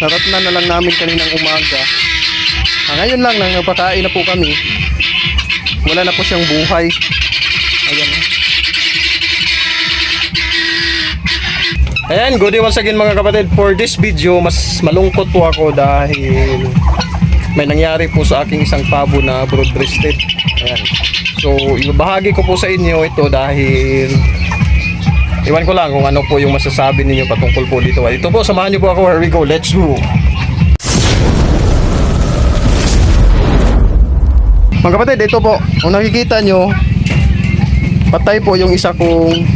Naratnan na lang namin kaninang umaga. Ah, ngayon lang nang nagpakain na po kami. Wala na po siyang buhay. Ayan. Ayan, good day once again mga kapatid. For this video, mas malungkot po ako dahil may nangyari po sa aking isang pabo na broad-breasted. Ayan. So, ibabahagi ko po sa inyo ito dahil Iwan ko lang kung ano po yung masasabi ninyo patungkol po dito. Ito po, samahan niyo po ako. Here we go. Let's go. Mga kapatid, ito po. Kung nakikita nyo, patay po yung isa kong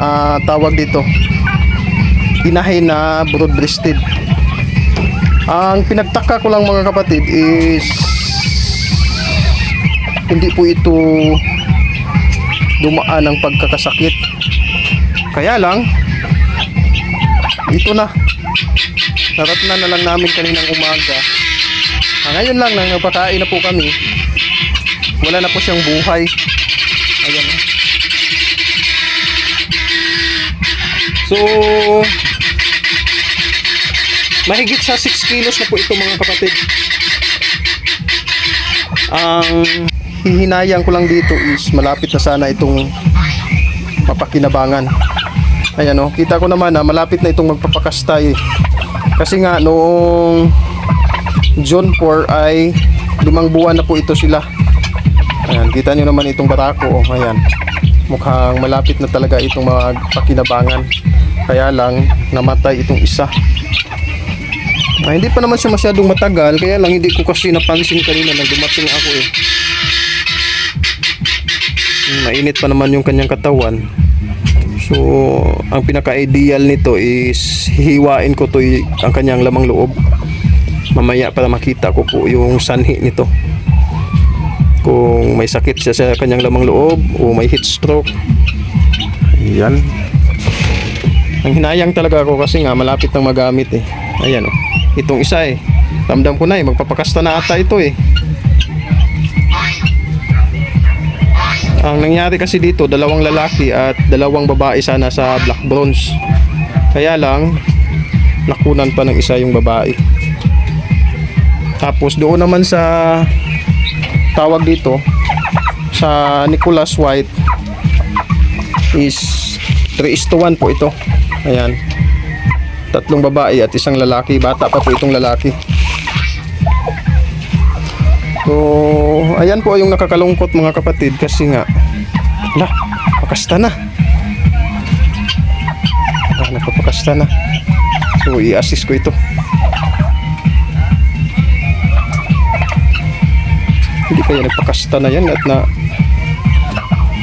ah, tawag dito. Inahin na broad-breasted. Ang pinagtaka ko lang mga kapatid is hindi po ito dumaan ng pagkakasakit. Kaya lang, ito na. Naratnan na lang namin kaninang umaga. Ah, ngayon lang nang nagpakain na po kami. Wala na po siyang buhay. Ayan. So, mahigit sa 6 kilos na po ito mga kapatid. Ang hihinayang ko lang dito is malapit na sana itong mapakinabangan. Ayan o, kita ko naman na malapit na itong magpapakastay. Kasi nga noong June 4 ay limang buwan na po ito sila. Ayan, kita nyo naman itong barako. Oh, ayan. Mukhang malapit na talaga itong magpakinabangan. Kaya lang namatay itong isa. Ah, hindi pa naman siya masyadong matagal, kaya lang hindi ko kasi napansin kanina nang dumating ako eh. Mainit pa naman yung kanyang katawan. So, ang pinaka-ideal nito is hihiwain ko to ang kanyang lamang loob. Mamaya para makita ko po yung sanhi nito. Kung may sakit siya sa kanyang lamang loob o may heat stroke. Yan. Ang hinayang talaga ako kasi nga malapit nang magamit eh. Ayan oh. Itong isa eh. Ramdam ko na eh. Magpapakasta na ata ito eh. Ang nangyari kasi dito, dalawang lalaki at dalawang babae sana sa black bronze. Kaya lang, nakunan pa ng isa yung babae. Tapos doon naman sa tawag dito, sa Nicholas White is 3 is to 1 po ito. Ayan. Tatlong babae at isang lalaki. Bata pa po itong lalaki. So, ayan po yung nakakalungkot mga kapatid kasi nga, la, pakasta na. Ah, napapakasta na. So, i-assist ko ito. Hindi kaya nagpakasta na yan at na,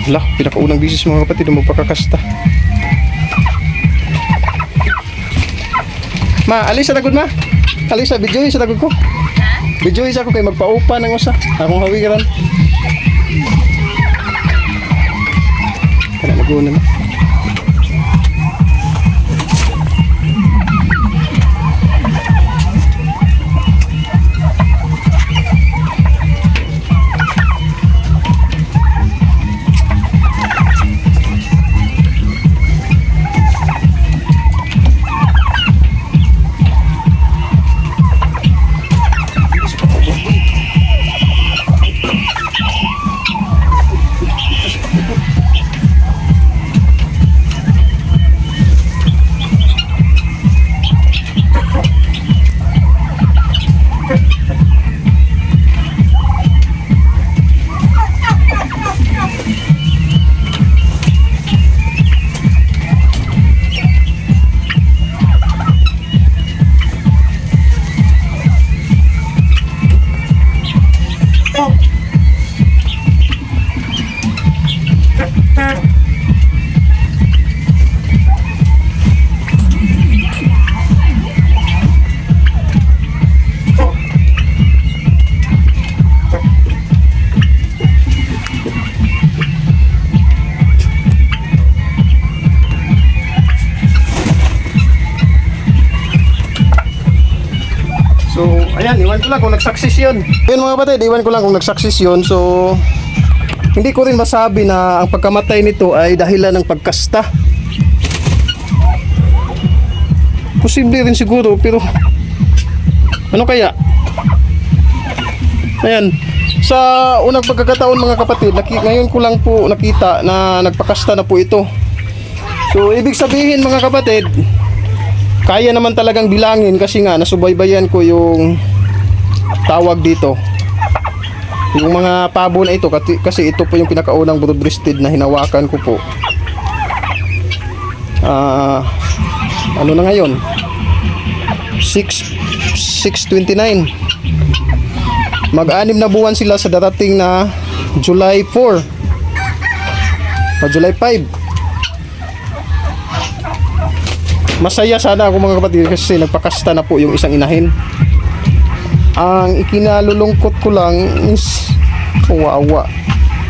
la, pinakaunang bisis mga kapatid na magpakakasta. Ma, alis sa tagod ma. Alis sa video sa tagod ko. Video isa ko kay magpaupa ng usa. Akong hawiran. Kana naguna ayan, iwan ko lang kung nag-success yun. Yun mga kapatid, iwan ko lang kung nag-success yun. So, hindi ko rin masabi na ang pagkamatay nito ay dahilan ng pagkasta. Posible rin siguro, pero ano kaya? Ayan. Sa unang pagkakataon mga kapatid, naki, ngayon ko lang po nakita na nagpakasta na po ito. So, ibig sabihin mga kapatid, kaya naman talagang bilangin kasi nga nasubaybayan ko yung tawag dito. Yung mga pabo na ito kasi, ito po yung pinakaunang broad-breasted na hinawakan ko po. Ah, ano na ngayon? 6 629. Mag-anim na buwan sila sa darating na July 4 o July 5. Masaya sana ako mga kapatid kasi nagpakasta na po yung isang inahin. Ang ikinalulungkot ko lang is kawawa.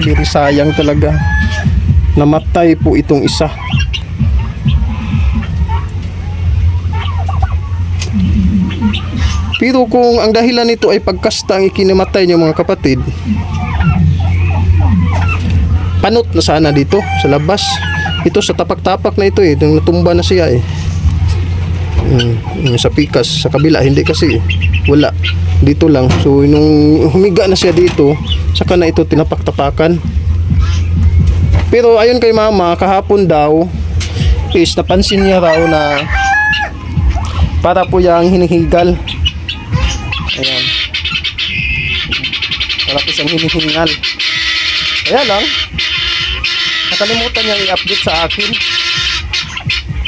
Very sayang talaga. Namatay po itong isa. Pero kung ang dahilan nito ay pagkasta ang ikinamatay niyo mga kapatid, panot na sana dito sa labas. Ito sa tapak-tapak na ito eh, nung natumba na siya eh. Mm, yung sa pikas, sa kabila, hindi kasi wala. Dito lang. So, nung humiga na siya dito, saka na ito tinapak-tapakan. Pero ayon kay mama, kahapon daw, is napansin niya raw na para po yung hinihigal. Ayan. Para po siyang hinihingal. Kaya lang, nakalimutan niyang i-update sa akin.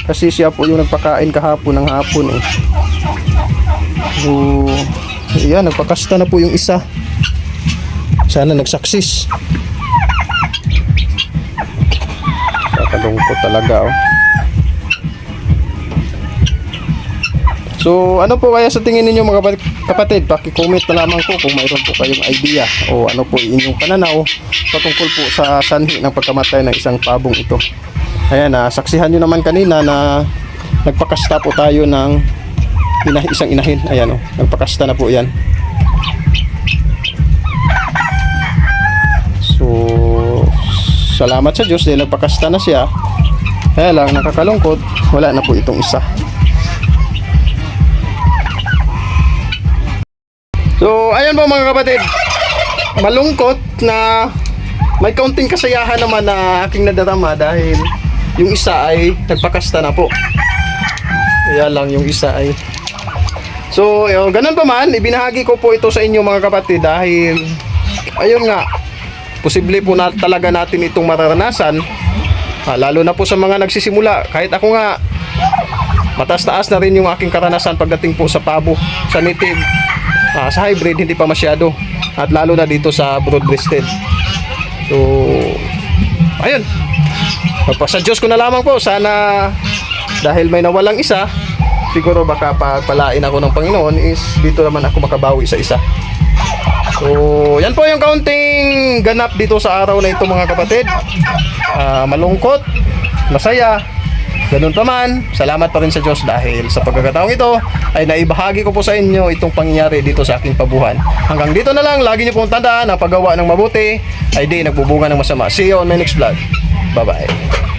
Kasi siya po yung nagpakain kahapon ng hapon eh. So, ayan, nagpakasta na po yung isa. Sana nagsaksis. Kakalungkot talaga oh. So, ano po kaya sa tingin ninyo mga kapat- kapatid? Paki-comment na lamang po kung mayroon po kayong idea o ano po inyong pananaw patungkol po sa sanhi ng pagkamatay ng isang pabong ito. Ayan, na saksihan nyo naman kanina na nagpakasta po tayo ng ina, isang inahin. Ayan o, nagpakasta na po yan. So, salamat sa Diyos dahil nagpakasta na siya. Kaya lang, nakakalungkot, wala na po itong isa. So, ayan po mga kapatid. Malungkot na may kaunting kasayahan naman na aking nadarama dahil yung isa ay nagpakasta na po. Kaya lang yung isa ay So, yun, ganun pa man, ibinahagi ko po ito sa inyo mga kapatid dahil ayun nga, posible po na talaga natin itong mararanasan. Ah, lalo na po sa mga nagsisimula. Kahit ako nga, mataas-taas na rin yung aking karanasan pagdating po sa pabo, sa native. Ah, sa hybrid, hindi pa masyado. At lalo na dito sa broad-breasted. So, ayun. Pagpasa Diyos ko na lamang po. Sana dahil may nawalang isa, siguro baka pagpalain ako ng Panginoon is dito naman ako makabawi sa isa. So, yan po yung kaunting ganap dito sa araw na ito mga kapatid. Ah, malungkot, masaya, Ganun pa man, salamat pa rin sa Diyos dahil sa pagkakataong ito ay naibahagi ko po sa inyo itong pangyayari dito sa aking pabuhan. Hanggang dito na lang, lagi niyo pong tandaan na paggawa ng mabuti ay di nagbubunga ng masama. See you on my next vlog. Bye-bye.